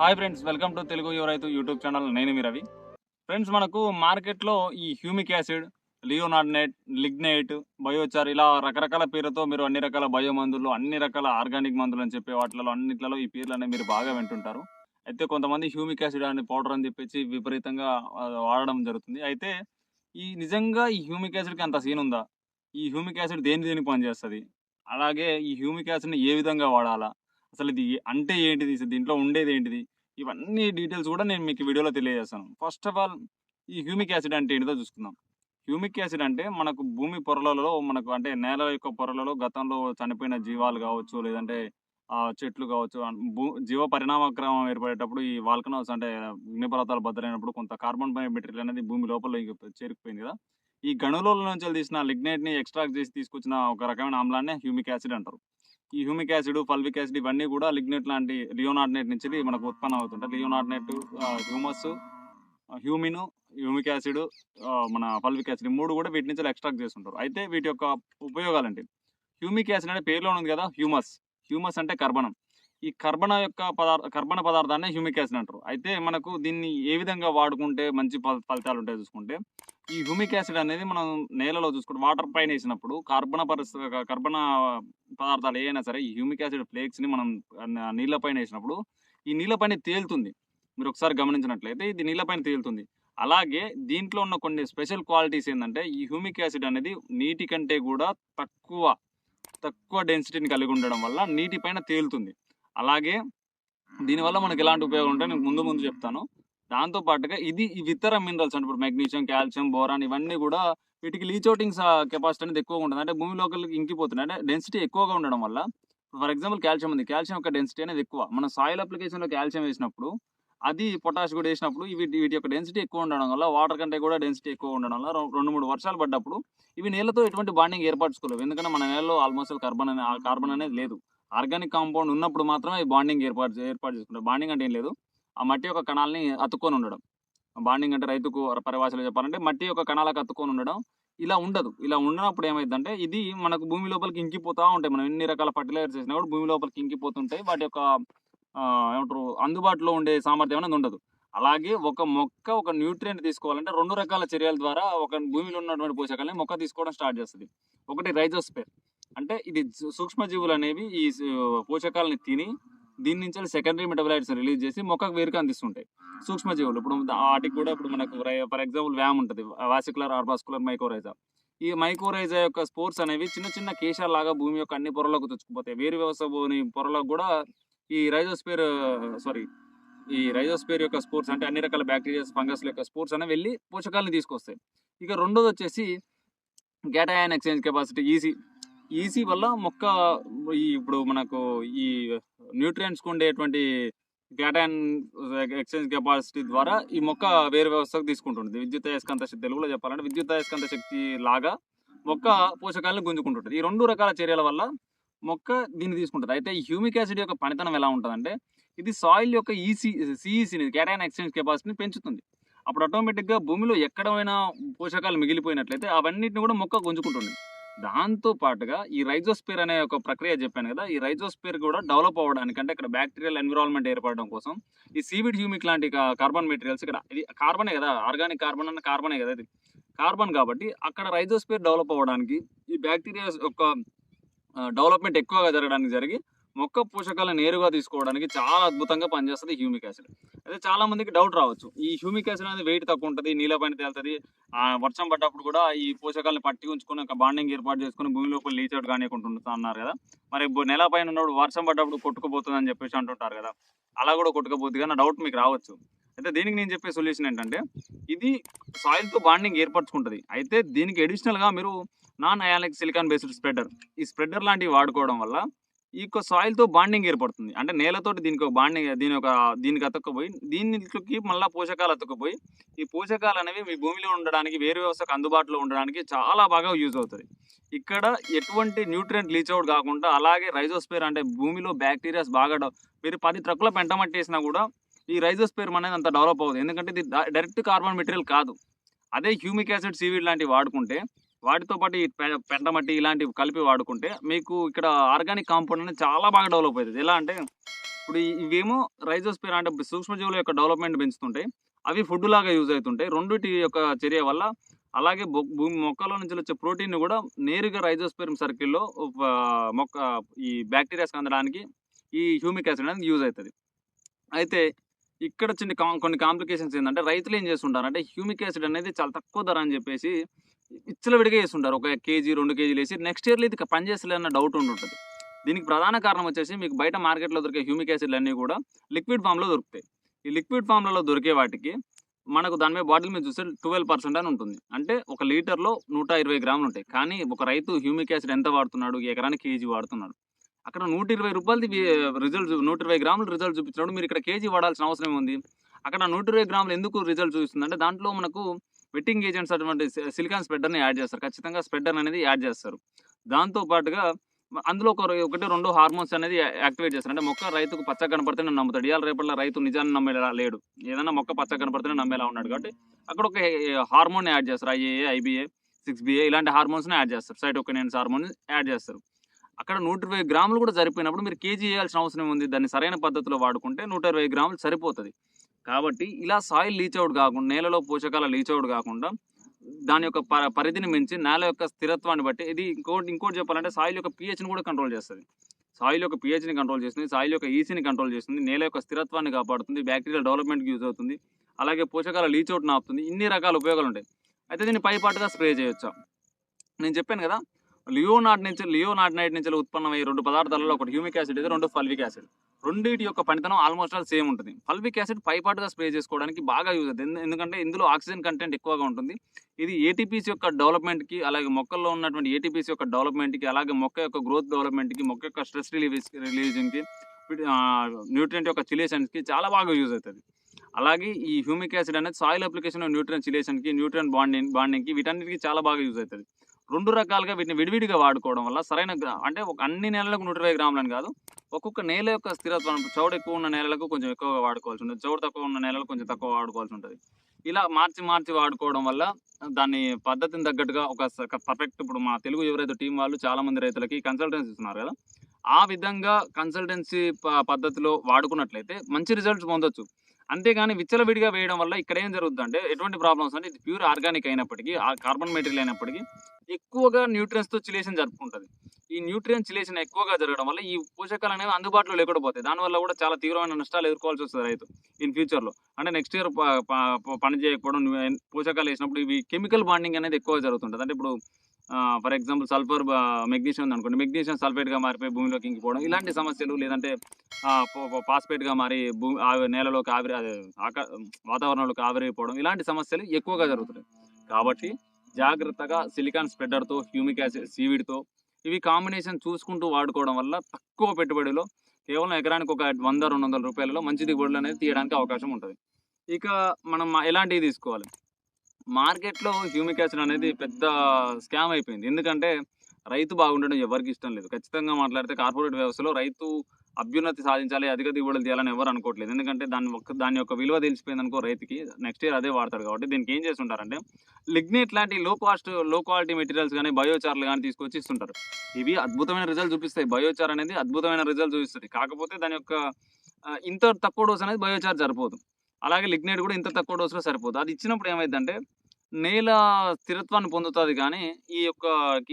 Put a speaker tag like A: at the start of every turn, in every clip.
A: Hi friends welcome to Telugu Yuva Raithu YouTube channel నేను మీ Ravi friends మనకు మార్కెట్లో ఈ humic acid leonardite lignite biochar ఇలా రకరకాల పేరుతో మీరు అన్ని రకాల బయో మందులు అన్ని రకాల ఆర్గానిక్ మందులు అని చెప్పే వాటిలో అన్నిట్లలో ఈ పేర్లు మీరు బాగా వింటుంటారు అయితే కొంతమంది హ్యూమిక్ యాసిడ్ అని పౌడర్ అని చెప్పేసి విపరీతంగా వాడడం జరుగుతుంది అయితే ఈ నిజంగా ఈ హ్యూమిక్ యాసిడ్కి అంత సీన్ ఉందా ఈ హ్యూమిక్ యాసిడ్ దేని దేనికి పనిచేస్తుంది? అలాగే ఈ హ్యూమిక్ యాసిడ్ని ఏ విధంగా వాడాలా? అసలు ఇది అంటే ఏంటిది? దీంట్లో ఉండేది ఏంటిది? ఇవన్నీ డీటెయిల్స్ కూడా నేను మీకు వీడియోలో తెలియజేస్తాను. ఫస్ట్ ఆఫ్ ఆల్ ఈ హ్యూమిక్ యాసిడ్ అంటే ఏంటిదో చూసుకుందాం. హ్యూమిక్ యాసిడ్ అంటే మనకు భూమి పొరలలో మనకు అంటే నేల యొక్క పొరలలో గతంలో చనిపోయిన జీవాలు కావచ్చు లేదంటే ఆ చెట్లు కావచ్చు భూ జీవ పరిణామక్రమం ఏర్పడేటప్పుడు ఈ వాల్కనోస్ అంటే అగ్నిపర్వతాలు బద్దలైనప్పుడు కొంత కార్బన్ మెటీరియల్ అనేది భూమి లోపల చేరుకుపోయింది కదా? ఈ గణులలో నుంచి తీసిన లిగ్నైట్ని ఎక్స్ట్రాక్ట్ చేసి తీసుకొచ్చిన ఒక రకమైన ఆమ్లాన్ని హ్యూమిక్ యాసిడ్ అంటారు. ఈ హ్యూమిక్ యాసిడ్ ఫల్విక్ యాసిడ్ ఇవన్నీ కూడా లిగ్నెట్ లాంటి లియోనార్నేట్ నుంచి మనకు ఉత్పన్నం అవుతుంటాయి. Leonardite humus humin humic acid మన ఫల్విక్ యాసిడ్ మూడు కూడా వీటి నుంచి ఎక్స్ట్రాక్ట్ చేస్తుంటారు. అయితే వీటి యొక్క ఉపయోగాలు ఏంటి? హ్యూమిక్ యాసిడ్ అంటే పేరులో ఉంది కదా హ్యూమస్. హ్యూమస్ అంటే కర్బనం. ఈ కర్బన యొక్క పదార్థ కర్బన పదార్థాన్ని హ్యూమిక్ యాసిడ్ అంటారు. అయితే మనకు దీన్ని ఏ విధంగా వాడుకుంటే మంచి ఫలితాలు ఉంటాయి చూసుకుంటే ఈ హ్యూమిక్ యాసిడ్ అనేది మనం నేలలో చూసుకుంటే వాటర్ పైన వేసినప్పుడు కార్బన పరిస్థితి కర్బన పదార్థాలు ఏవైనా సరే ఈ హ్యూమిక్ యాసిడ్ ఫ్లేక్స్ని మనం నీళ్ళ నీళ్ళపైన వేసినప్పుడు ఈ నీళ్ళపైన తేలుతుంది. మీరు ఒకసారి గమనించినట్లయితే ఇది నీళ్ళపైన తేలుతుంది. అలాగే దీంట్లో ఉన్న కొన్ని స్పెషల్ క్వాలిటీస్ ఏంటంటే ఈ హ్యూమిక్ యాసిడ్ అనేది నీటి కంటే కూడా తక్కువ తక్కువ డెన్సిటీని కలిగి ఉండడం వల్ల నీటి పైన తేలుతుంది. అలాగే దీనివల్ల మనకి ఎలాంటి ఉపయోగం ఉంటాయి నేను ముందు ముందు చెప్తాను. దాంతో పాటుగా ఇది ఇతర మినరల్స్ అంటే ఇప్పుడు మెగ్నీషియం కాల్షియం బోరాన్ ఇవన్నీ కూడా వీటికి లీచ్ కెపాసిటీ అనేది ఎక్కువగా ఉంటుంది. అంటే భూమి లోకల్కి ఇంకిపోతుంది అంటే డెన్సిటీ ఎక్కువగా ఉండడం వల్ల ఫర్ ఎగ్జాంపుల్ కాల్షియం ఉంది. కాల్షియం యొక్క డెన్సిటీ అనేది ఎక్కువ. మన సాయిల్ అప్లికేషన్లో కాల్షియం వేసినప్పుడు అది పొటాష్ కూడా వేసినప్పుడు ఇవి వీటి యొక్క డెన్సిటీ ఎక్కువ ఉండడం వల్ల వాటర్ కంటే కూడా డెన్సిటీ ఎక్కువ ఉండడం వల్ల రెండు మూడు వర్షాలు పడ్డప్పుడు ఇవి నేలతో ఎటువంటి బాండింగ్ ఏర్పరచుకోలేవు. ఎందుకంటే మన నేలలో ఆల్మోస్ట్ కార్బన్ అనే కార్బన్ అనేది లేదు. ఆర్గానిక్ కాంపౌండ్ ఉన్నప్పుడు మాత్రమే బాండింగ్ ఏర్పాటు ఏర్పాటు చేసుకుంటారు. బాండింగ్ అంటే ఏం లేదు. ఆ మట్టి యొక్క కణాలని అతుక్కొని ఉండడం. బాండింగ్ అంటే రైతుకు పరిభాషలో చెప్పాలంటే మట్టి యొక్క కణాలకు అతుక్కొని ఉండడం ఇలా ఉండదు. ఇలా ఉండనప్పుడు ఏమైందంటే ఇది మనకు భూమి లోపలికి ఇంకిపోతూ ఉంటాయి. మనం ఎన్ని రకాల ఫర్టిలైజర్స్ చేసినా కూడా భూమి లోపలికి ఇంకిపోతుంటాయి. వాటి యొక్క ఏమంటారు అందుబాటులో ఉండే సామర్థ్యం అనేది ఉండదు. అలాగే ఒక మొక్క ఒక న్యూట్రియంట్ తీసుకోవాలంటే రెండు రకాల చర్యల ద్వారా ఒక భూమిలో ఉన్నటువంటి పోషకాలని మొక్క తీసుకోవడం స్టార్ట్ చేస్తుంది. ఒకటి రైజోస్పేర్. అంటే ఇది సూక్ష్మజీవులు అనేవి ఈ పోషకాలని తిని దీని నుంచి సెకండరీ మెటబలైట్స్ రిలీజ్ చేసి మొక్కకు వేరుగా అందిస్తుంటాయి సూక్ష్మజీవులు. ఇప్పుడు వాటికి కూడా ఇప్పుడు మనకు ఫర్ ఎగ్జాంపుల్ వ్యామ్ ఉంటుంది. వాసికులర్ ఆర్బాస్కులర్ మైకోరైజా ఈ మైకోరైజా యొక్క స్పోర్స్ అనేవి చిన్న చిన్న కేశాల లాగా భూమి యొక్క అన్ని పొరలకు తెచ్చుకుపోతాయి. వేరు వ్యవస్థ భూమి పొరలకు కూడా ఈ రైజోస్పేర్ సారీ ఈ రైజోస్పేర్ యొక్క స్పోర్ట్స్ అంటే అన్ని రకాల బ్యాక్టీరియాస్ ఫంగస్ యొక్క స్పోర్ట్స్ అనేవి వెళ్ళి పోషకాలను తీసుకొస్తాయి. ఇక రెండోది వచ్చేసి cation exchange capacity easy EC వల్ల మొక్క ఈ ఇప్పుడు మనకు ఈ న్యూట్రియన్స్ ఉండేటువంటి గ్యాటాన్ ఎక్స్చేంజ్ కెపాసిటీ ద్వారా ఈ మొక్క వేరు వ్యవస్థకు తీసుకుంటుంది. విద్యుత్ అయస్కాంత శక్తి తెలుగులో చెప్పాలంటే విద్యుత్ అయస్కాంత శక్తి లాగా మొక్క పోషకాలను గుంజుకుంటుంది ఈ రెండు రకాల చర్యల వల్ల మొక్క దీన్ని తీసుకుంటుంది. అయితే ఈ హ్యూమిక్ యాసిడ్ యొక్క పనితనం ఎలా ఉంటుందంటే ఇది సాయిల్ యొక్క ఈసీ సిఈసీని క్యాటయాన్ ఎక్స్చేంజ్ కెపాసిటీని పెంచుతుంది. అప్పుడు ఆటోమేటిక్గా భూమిలో ఎక్కడైనా పోషకాలు మిగిలిపోయినట్లయితే అవన్నిటిని కూడా మొక్క గుంజుకుంటుంది. దాంతో పాటుగా ఈ రైజోస్పియర్ అనే ఒక ప్రక్రియ చెప్పాను కదా ఈ రైజోస్పియర్ కూడా డెవలప్ అవ్వడానికి అంటే ఇక్కడ బ్యాక్టీరియల్ ఎన్విరాన్మెంట్ ఏర్పడడం కోసం ఈ సీవిడ్ హ్యూమిక్ లాంటి కార్బన్ మెటీరియల్స్ ఇక్కడ ఇది కార్బనే కదా ఆర్గానిక్ కార్బన్ అన్న కార్బనే కదా ఇది. కార్బన్ కాబట్టి అక్కడ రైజోస్పియర్ డెవలప్ అవ్వడానికి ఈ బ్యాక్టీరియా యొక్క డెవలప్మెంట్ ఎక్కువగా జరగడానికి జరిగి మొక్క పోషకాలను నేరుగా తీసుకోవడానికి చాలా అద్భుతంగా పనిచేస్తుంది హ్యూమిక్ యాసిడ్. అయితే చాలా మందికి డౌట్ రావచ్చు. ఈ హ్యూమిక్ యాసిడ్ అనేది వెయిట్ తక్కువ ఉంటుంది నీళ్ళ పైన తేలుతుంది. వర్షం పడ్డప్పుడు కూడా ఈ పోషకాలను పట్టి ఉంచుకొని ఒక బాండింగ్ ఏర్పాటు చేసుకుని భూమి లోపల లీచ్ అవుట్ కానివ్వకుండా అన్నారు కదా. మరి నెల పైన ఉన్నప్పుడు వర్షం పడ్డప్పుడు కొట్టుకుపోతుంది అని చెప్పేసి అంటుంటారు కదా. అలా కూడా కొట్టుకుపోతుంది కానీ డౌట్ మీకు రావచ్చు. అయితే దీనికి నేను చెప్పే సొల్యూషన్ ఏంటంటే ఇది సాయిల్తో బాండింగ్ ఏర్పరచుకుంటుంది. అయితే దీనికి అడిషనల్గా మీరు non ionic silicone based spreader ఈ స్ప్రెడర్ లాంటివి వాడుకోవడం వల్ల ఈ యొక్క సాయిల్తో బాండింగ్ ఏర్పడుతుంది. అంటే నేలతోటి దీనికి ఒక బాండింగ్ దీని ఒక దీనికి అతుక్కుపోయి దీనికి మళ్ళీ పోషకాలు అతుక్కుపోయి ఈ పోషకాలు అనేవి మీ భూమిలో ఉండడానికి వేరు వ్యవస్థకు అందుబాటులో ఉండడానికి చాలా బాగా యూజ్ అవుతుంది ఇక్కడ ఎటువంటి న్యూట్రియంట్ లీచ్ అవుట్ కాకుండా అలాగే రైజోస్పేర్ అంటే భూమిలో బ్యాక్టీరియాస్ బాగా మీరు పది ట్రక్కుల పెంటమట్టి వేసినా కూడా ఈ రైజోస్పేర్ అనేది అంత డెవలప్ అవుతుంది ఎందుకంటే ఇది డైరెక్ట్ కార్బన్ మెటీరియల్ కాదు. అదే హ్యూమిక్ యాసిడ్ సీవీడ్ లాంటివి వాడుకుంటే వాటితో పాటు ఈ పె- ఇలాంటివి కలిపి వాడుకుంటే మీకు ఇక్కడ ఆర్గానిక్ కాంపౌండ్ అనేది చాలా బాగా డెవలప్ అవుతుంది. ఎలా అంటే ఇప్పుడు ఇవేమో రైజోస్పియర్ అంటే సూక్ష్మజీవుల యొక్క డెవలప్మెంట్ పెంచుతుంటాయి. అవి ఫుడ్ లాగా యూజ్ అవుతుంటాయి. రెండిటి యొక్క చర్య వల్ల అలాగే భూమి మొక్కల నుంచి వచ్చే ప్రోటీన్ కూడా నేరుగా రైజోస్పియర్ సర్కిల్లో మొక్క ఈ బ్యాక్టీరియాస్ అందడానికి ఈ హ్యూమిక్ యాసిడ్ అనేది యూజ్ అవుతుంది. అయితే ఇక్కడ చిన్న కొన్ని కాంప్లికేషన్స్ ఏంటంటే రైతులు ఏం చేస్తుంటారు అంటే హ్యూమిక్ యాసిడ్ అనేది చాలా తక్కువ ధర అని చెప్పేసి విచ్చలవిడిగా వేస్తుంటారు ఒక కేజీ రెండు కేజీలు వేసి నెక్స్ట్ ఇయర్లో ఇది పనిచేస్తలే అన్న డౌట్ ఉంటుంటుంది దీనికి ప్రధాన కారణం వచ్చేసి మీకు బయట మార్కెట్లో దొరికే హ్యూమిక్ యాసిడ్లు అన్నీ కూడా లిక్విడ్ ఫామ్లో దొరుకుతాయి. ఈ లిక్విడ్ ఫామ్లలో దొరికే వాటికి మనకు దాని మీద బాటిల్ మీద చూస్తే ట్వెల్వ్ పర్సెంట్ అని ఉంటుంది. అంటే ఒక లీటర్లో నూట ఇరవై గ్రాములు ఉంటాయి. కానీ ఒక రైతు హ్యూమిక్ యాసిడ్ ఎంత వాడుతున్నాడు? ఎకరానికి కేజీ వాడుతున్నాడు. అక్కడ నూట ఇరవై రూపాయలది రిజల్ట్ నూట ఇరవై గ్రాములు రిజల్ట్ చూపించినప్పుడు మీరు ఇక్కడ కేజీ వాడాల్సిన అవసరం ఉంది అక్కడ నూట ఇరవై గ్రాములు ఎందుకు రిజల్ట్ చూపిస్తుంది? అంటే దాంట్లో మనకు వెట్టింగ్ ఏజెంట్స్ అటువంటి సిలికాన్ స్ప్రెడ్డర్ని యాడ్ చేస్తారు. ఖచ్చితంగా స్ప్రెడ్డర్ అనేది యాడ్ చేస్తారు. దాంతో పాటుగా అందులో ఒక ఒకటి రెండు హార్మోన్స్ అనేది యాక్టివేట్ చేస్తారు. అంటే మొక్క రైతుకు పచ్చ కనపడితేనే నమ్ముతాడు. ఇవాళ రేపట్లో రైతు నిజాన్ని నమ్మేలా లేడు. ఏదైనా మొక్క పచ్చ కనపడితేనే నమ్మేలా ఉన్నాడు. కాబట్టి అక్కడ ఒక హార్మోన్ యాడ్ చేస్తారు. ఐఏఏ ఐబీఏ సిక్స్ బిఏ ఇలాంటి హార్మోన్స్ని యాడ్ చేస్తారు. సైటోకినియన్స్ హార్మోన్ యాడ్ చేస్తారు. అక్కడ నూట ఇరవై గ్రాములు కూడా సరిపోయినప్పుడు మీరు కేజీ వేయాల్సిన అవసరం ఉంది. దాన్ని సరైన పద్ధతిలో వాడుకుంటే నూట ఇరవై గ్రాములు సరిపోతుంది. కాబట్టి ఇలా సాయిల్ లీచ్ అవుట్ కాకుండా నేలలో పోషకాలు లీచ్ అవుట్ కాకుండా దాని యొక్క ప- పరిధిని మించి నేల యొక్క స్థిరత్వాన్ని బట్టి ఇది ఇంకోటి ఇంకోటి చెప్పాలంటే సాయిల్ యొక్క పిహెచ్ని కూడా కంట్రోల్ చేస్తుంది. సాయిల్ యొక్క పిహెచ్ని కంట్రోల్ చేస్తుంది సాయిల్ యొక్క ఈసీని కంట్రోల్ చేస్తుంది నేల యొక్క స్థిరత్వాన్ని కాపాడుతుంది బ్యాక్టీరియల్ డెవలప్మెంట్కి యూజ్ అవుతుంది అలాగే పోషకాల లీచ్ అవుట్ ఆపుతుంది ఇన్ని రకాల ఉపయోగాలు ఉంటాయి. అయితే దీన్ని పైపాటుగా స్ప్రే చేయొచ్చా? నేను చెప్పాను కదా లియోనాట్ నుంచి లియోనాట్ నైట్ నుంచి ఉత్పన్నమయ్యే రెండు పదార్థాలలో ఒకటి హ్యూమిక్ యాసిడ్ ఇది రెండు ఫల్విక్ యాసిడ్. రెండింటి యొక్క పనితనం ఆల్మోస్ట్ ఆల్ సేమ్ ఉంటుంది. ఫల్విక్ యాసిడ్ పైపాటుగా స్ప్రే చేసుకోవడానికి బాగా యూజ్ అవుతుంది. ఎందుకంటే ఇందులో ఆక్సిజన్ కంటెంట్ ఎక్కువగా ఉంటుంది. ఇది ఏటీపీస్ యొక్క డెవలప్మెంట్కి అలాగే మొక్కల్లో ఉన్నటువంటి ఏటీపీస్ యొక్క డెవలప్మెంట్కి అలాగే మొక్క యొక్క గ్రోత్ డెవలప్మెంట్కి మొక్క యొక్క స్ట్రెస్ రిలీవిస్ రిలీజింగ్కి న్యూట్రియంట్ యొక్క చిలేషన్స్కి చాలా బాగా యూజ్ అవుతుంది. అలాగే ఈ హ్యూమిక్ యాసిడ్ అనేది సాయిల్ అప్లికేషన్ న్యూట్రియన్ చిలేషన్కి న్యూట్రియన్ బాండింగ్ బాండింగ్కి వీటన్నిటికీ చాలా బాగా యూజ్ అవుతుంది. రెండు రకాలుగా వీటిని విడివిడిగా వాడుకోవడం వల్ల సరైన గ్రా- అంటే ఒక అన్ని నెలలకు నూట ఇరవై గ్రాములని కాదు ఒక్కొక్క నేల యొక్క స్థిరత్వం చౌడు ఎక్కువ ఉన్న నేలలకు కొంచెం ఎక్కువగా వాడుకోవాల్సి ఉంటుంది. చౌడు తక్కువ ఉన్న నేలలకు కొంచెం తక్కువ వాడుకోవాల్సి ఉంటుంది. ఇలా మార్చి మార్చి వాడుకోవడం వల్ల దాన్ని పద్ధతిని తగ్గట్టుగా ఒక పర్ఫెక్ట్ ఇప్పుడు మా తెలుగు ఎవరైతే టీం వాళ్ళు చాలా మంది రైతులకి కన్సల్టెన్సీ ఇస్తున్నారు కదా ఆ విధంగా కన్సల్టెన్సీ ప- పద్ధతిలో వాడుకున్నట్లయితే మంచి రిజల్ట్స్ పొందొచ్చు. అంతేగాని విచ్చలవిడిగా వేయడం వల్ల ఇక్కడ ఏం జరుగుతుంది అంటే ఎటువంటి ప్రాబ్లమ్స్ అంటే ఇది ప్యూర్ ఆర్గానిక్ అయినప్పటికీ ఆ కార్బన్ మెటీరియల్ అయినప్పటికీ ఎక్కువగా న్యూట్రియన్స్తో చిలేషన్ జరుపుకుంటుంది. ఈ న్యూట్రియన్ చిలేషన్ ఎక్కువగా జరగడం వల్ల ఈ పోషకాలు అనేవి అందుబాటులో లేకపోతాయి దానివల్ల కూడా చాలా తీవ్రమైన నష్టాలు ఎదుర్కోవాల్సి వస్తుంది రైతు ఇన్ ఫ్యూచర్లో అంటే నెక్స్ట్ ఇయర్ పని చేయకపోవడం పోషకాలు వేసినప్పుడు ఇవి కెమికల్ బాండింగ్ అనేది ఎక్కువ జరుగుతుంటుంది. అంటే ఇప్పుడు ఫర్ ఎగ్జాంపుల్ సల్ఫర్ మెగ్నీషియం ఉంది అనుకోండి మెగ్నీషియం సల్ఫేట్గా మారిపోయి భూమిలోకి ఇంకిపోవడం ఇలాంటి సమస్యలు లేదంటే ఫాస్ఫేట్గా మారి భూమి నేలలోకి ఆవిరి ఆకా వాతావరణంలోకి ఆవిరైపోవడం ఇలాంటి సమస్యలు ఎక్కువగా జరుగుతున్నాయి. కాబట్టి జాగ్రత్తగా సిలికాన్ స్ప్రెడర్తో హ్యూమిక్ యాసిడ్ సీవిడ్తో ఇవి కాంబినేషన్ చూసుకుంటూ వాడుకోవడం వల్ల తక్కువ పెట్టుబడిలో కేవలం ఎకరానికి ఒక వంద రెండు వందల రూపాయలలో మంచి దిగుబడులు అనేది తీయడానికి అవకాశం ఉంటుంది. ఇక మనం ఎలాంటివి తీసుకోవాలి? మార్కెట్లో హ్యూమిక్ యాసిడ్ అనేది పెద్ద స్కామ్ అయిపోయింది. ఎందుకంటే రైతు బాగుండడం ఎవరికి ఇష్టం లేదు. ఖచ్చితంగా మాట్లాడితే కార్పొరేట్ వ్యవస్థలో రైతు అభ్యున్నతి సాధించాలి అధిక దిగుబడులు తీయాలని ఎవరు అనుకోవట్లేదు. ఎందుకంటే దాని ఒక్క దాని యొక్క విలువ తెలిసిపోయింది అనుకో రైతుకి నెక్స్ట్ ఇయర్ అదే వాడతాడు కాబట్టి దీనికి ఏం చేస్తుంటారంటే లిగ్నేట్ లాంటి లో కాస్ట్లో క్వాలిటీ మెటీరియల్స్ కానీ బయోచార్లు కానీ తీసుకొచ్చి ఇస్తుంటారు. ఇవి అద్భుతమైన రిజల్ట్ చూపిస్తాయి. బయోచార్ అనేది అద్భుతమైన రిజల్ట్ చూపిస్తుంది. కాకపోతే దాని యొక్క ఇంత తక్కువ డోస్ అనేది బయోచార్ సరిపోదు. అలాగే లిగ్నేట్ కూడా ఇంత తక్కువ డోస్లో సరిపోదు. అది ఇచ్చినప్పుడు ఏమైందంటే నేల స్థిరత్వాన్ని పొందుతుంది కానీ ఈ యొక్క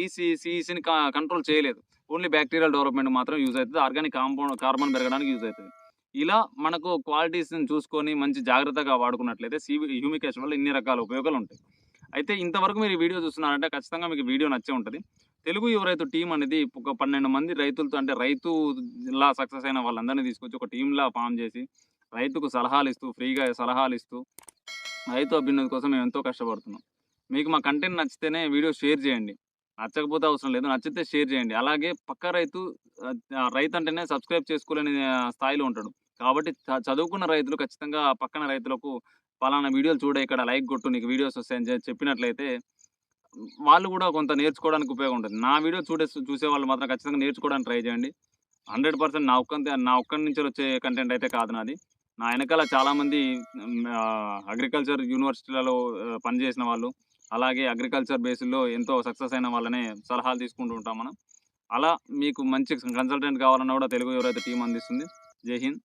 A: ఈసీ సిఈసిని కంట్రోల్ చేయలేదు. ఓన్లీ బ్యాక్టీరియల్ డెవలప్మెంట్ మాత్రం యూజ్ అవుతుంది. ఆర్గానిక్ కాంపౌండ్ కార్బన్ పెరగడానికి యూజ్ అవుతుంది. ఇలా మనకు క్వాలిటీస్ని చూసుకొని మంచి జాగ్రత్తగా వాడుకున్నట్లయితే సివి హ్యూమిక్ యాసిడ్ వల్ల ఇన్ని రకాల ఉపయోగాలు ఉంటాయి. అయితే ఇంతవరకు మీరు ఈ వీడియో చూస్తున్నారంటే ఖచ్చితంగా మీకు వీడియో నచ్చే ఉంటుంది. తెలుగు యువ రైతు టీం అనేది ఒక పన్నెండు మంది రైతులతో అంటే రైతు లా సక్సెస్ అయిన వాళ్ళందరినీ తీసుకొచ్చి ఒక టీంలా ఫామ్ చేసి రైతుకు సలహాలు ఇస్తూ ఫ్రీగా సలహాలు ఇస్తూ రైతు అభ్యున్నతి కోసం మేము ఎంతో కష్టపడుతున్నాం. మీకు మా కంటెంట్ నచ్చితేనే వీడియో షేర్ చేయండి. నచ్చకపోతే అవసరం లేదు. నచ్చితే షేర్ చేయండి. అలాగే పక్క రైతు రైతు అంటేనే సబ్స్క్రైబ్ చేసుకోలేని స్థాయిలో ఉంటాడు. కాబట్టి చ- చదువుకున్న రైతులు ఖచ్చితంగా పక్కన రైతులకు పలానా వీడియోలు చూడ ఇక్కడ లైక్ కొట్టు నీకు వీడియోస్ వస్తాయని చెప్పినట్లయితే వాళ్ళు కూడా కొంత నేర్చుకోవడానికి ఉపయోగం ఉంటుంది నా వీడియో చూడే చూసే వాళ్ళు మాత్రం ఖచ్చితంగా నేర్చుకోవడానికి ట్రై చేయండి. హండ్రెడ్ పర్సెంట్ నా ఒక్క నా ఒక్కడి నుంచి వచ్చే కంటెంట్ అయితే కాదు నాది. నా వెనకాల చాలామంది అగ్రికల్చర్ యూనివర్సిటీలలో పనిచేసిన వాళ్ళు అలాగే అగ్రికల్చర్ బేస్లో ఎంతో సక్సెస్ అయిన వాళ్ళనే సలహాలు తీసుకుంటూ ఉంటాం మనం. అలా మీకు మంచి కన్సల్టెంట్ కావాలన్నా కూడా తెలుగు ఎవరైతే టీం అందిస్తుంది? జై హింద్.